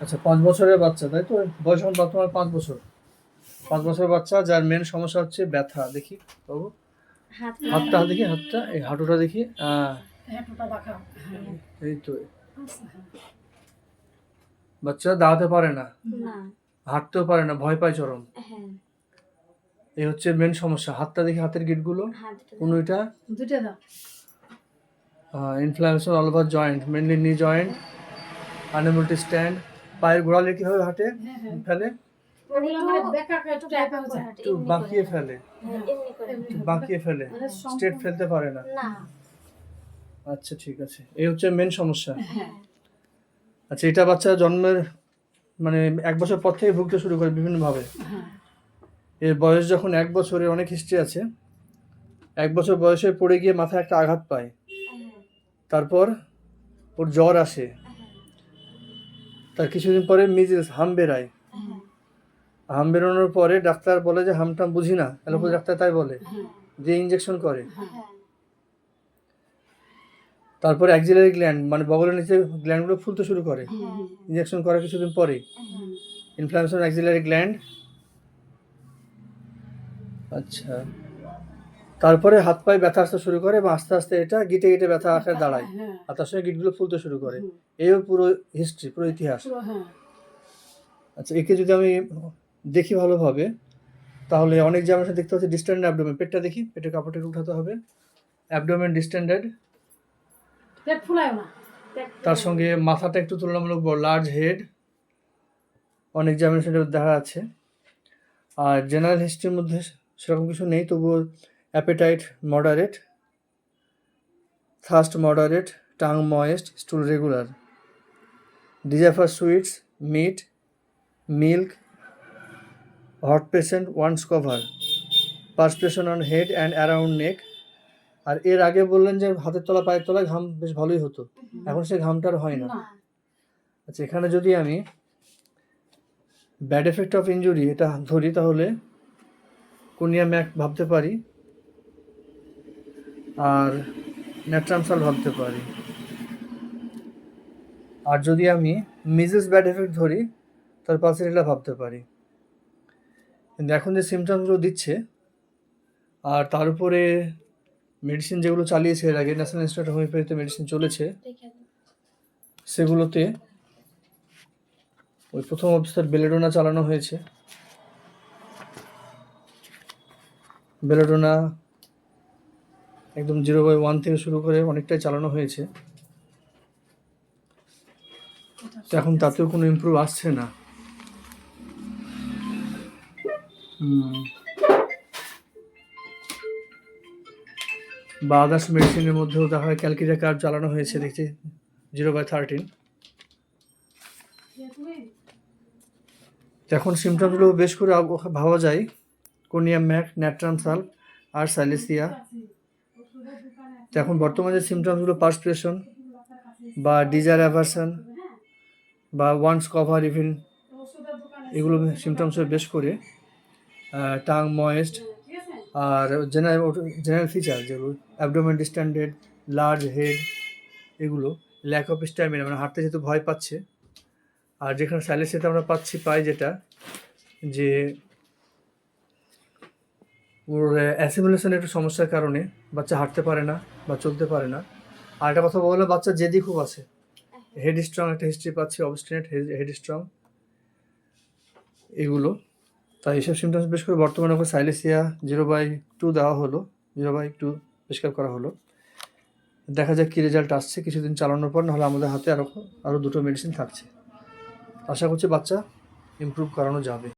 আচ্ছা পাঁচ বছরের বাচ্চা তাই তো? বয়স এখন বর্তমানে পাঁচ বছর। পাঁচ বছরের বাচ্চা যার মেন সমস্যা হচ্ছে ব্যথা দেখি বাবু। হাত হাতটা দেখি হাতটা এই হাঁটুটা দেখি হ্যাঁ। এই তো। আচ্ছা, হ্যাঁ। বাচ্চা দাঁড়াতে পারে না। না। হাঁটতেও পারে না ভয় পায় চরম। হ্যাঁ। এই হচ্ছে মেন সমস্যা। হাতটা দেখি হাতের গিটগুলো। হাতটা কোনোটা দুটো দাও। Inflammation all over joint mainly knee joint unable to stand পায়ের গোড়ালে কীভাবে হাঁটে? হ্যাঁ হ্যাঁ। ফেলে? ওগুলো একটু বাঁকিয়ে ফেলে। হ্যাঁ, এমনি করে। একটু বাঁকিয়ে ফেলে? মানে স্ট্রেট ফেলতে পারে না? না। আচ্ছা ঠিক আছে। এই হচ্ছে মেন সমস্যা। হ্যাঁ। আচ্ছা এটা বাচ্চা জন্মের মানে এক বছর পর থেকে ভুগতে শুরু করে বিভিন্নভাবে। হ্যাঁ। এর বয়স যখন এক বছরের অনেক হিস্ট্রি আছে এক বছর বয়সে পড়ে গিয়ে মাথায় একটা আঘাত পায়। তারপর ওর জ্বর আসে। তার কিছুদিন পরে মিজেস হাম বেরায় হাম বেরোনোর পরে ডাক্তার বলে যে হামটাম বুঝি না। অ্যালোপ্যাথি ডাক্তার তাই বলে দিয়ে ইঞ্জেকশন করে। তারপরে অ্যাক্সিলারি গ্ল্যান্ড মানে বগলের নিচে গ্ল্যান্ডগুলো ফুলতে শুরু করে। ইঞ্জেকশন করার কিছুদিন হ্যাঁ, ইনফ্লামেশন অ্যাক্সিলারি গ্ল্যান্ড আচ্ছা। তারপরে হাত পায়ে ব্যথা আসতে শুরু করে এবং আস্তে আস্তে এটা গিটে গিটে ব্যথা আকারে দাঁড়ায়। হ্যাঁ আর তার সঙ্গে গিটগুলো ফুলতে শুরু করে। এইও পুরো হিস্ট্রি পুরো ইতিহাস। হ্যাঁ। আচ্ছা একে যদি আমি দেখি ভালোভাবে তাহলে অনেক জায়গায় দেখতে পাচ্ছি ডিস্ট্যান্ড অ্যাবডোমেন পেটটা দেখি পেটের কাপড়টা উঠাতে হবে। অ্যাবডোমেন না। তার সঙ্গে মাথাটা একটু তুলনামূলক বড় লার্জ হেড অনেক সেটা দেখা যাচ্ছে। আর জেনারেল হিস্ট্রির মধ্যে সেরকম কিছু নেই তবুও appetite moderate thirst moderate tongue moist stool regular desire for sweets meat milk hot patient once cover perspiration on head and around neck আর এর আগে বললেন যে হাতের তলা পায়ের তলায় ঘাম বেশ ভালোই হতো। এখন সে ঘামটা আর হয় না। আচ্ছা এখানে যদি আমি ব্যাড এফেক্ট অফ ইনজুরি এটা ধরি তাহলে কোনিয়া ম্যাক ভাবতে পারি। আর ন্যাট্রামসাল ভাবতে পারি। আর যদি আমি মিজেস ব্যাড এফেক্ট ধরি, তার পালসেরিলা ভাবতে পারি। কিন্তু এখন যে সিমটমসগুলো দিচ্ছে, আর তার উপরে মেডিসিন যেগুলো চালিয়েছে, এর আগে ন্যাশনাল ইনস্টিটিউট হোমিওপ্যাথিতে মেডিসিন চলেছে, সেগুলোতে ওই প্রথম অবস্থার বেলেডোনা চালানো হয়েছে। বেলেডোনা একদম জিরো বাই ওয়ান থেকে শুরু করে অনেকটাই চালানো হয়েছে। তো এখন তাতেও কোনো ইমপ্রুভ আসছে না। বা আদার্স মেডিসিনের মধ্যেও দেখা হয় ক্যালকিরিয়া কার্ড চালানো হয়েছে, দেখছি জিরো বাই থার্টিন এখন সিমটমগুলো বেশ করে ভাবা যায়। কোনিয়া ম্যাক ন্যাট্রামসাল আর সাইলেসিয়া তো এখন বর্তমানে যে সিমটমসগুলো পার্সপিরেশন বা ডিজার অ্যাভারশন বা ওয়ান্স কভার ইভিন এগুলো সিমটমস বেশ করে টাং ময়েস্ট আর জেনারেল জেনারেল ফিচার যেগুলো অ্যাবডোমেন ডিস্ট্যান্ডেড লার্জ হেড এগুলো ল্যাক অফ স্ট্যামিনা মানে হাঁটতে যেহেতু ভয় পাচ্ছে। আর যেখানে স্যালিসিতে আমরা পাচ্ছি, পাই যেটা যে ওর অ্যাসিমুলেশনের একটু সমস্যার কারণে বাচ্চা হাঁটতে পারে না বা চলতে পারে না। আর একটা কথা বললে বাচ্চা জেদি খুব আছে। হেড স্ট্রং একটা হিস্ট্রি পাচ্ছি অবস্টিনেট হেড স্ট্রং এগুলো। তাই এইসব সিমটমস বেশ করে বর্তমানে okay silicea zero by two দেওয়া হলো। জিরো বাই টু প্রেসক্রাইব করা হলো। দেখা যাক কী রেজাল্ট আসছে, কিছুদিন চালানোর পর, নাহলে আমাদের হাতে আরও আরও দুটো মেডিসিন থাকছে। আশা করছি বাচ্চা ইমপ্রুভ করানো যাবে।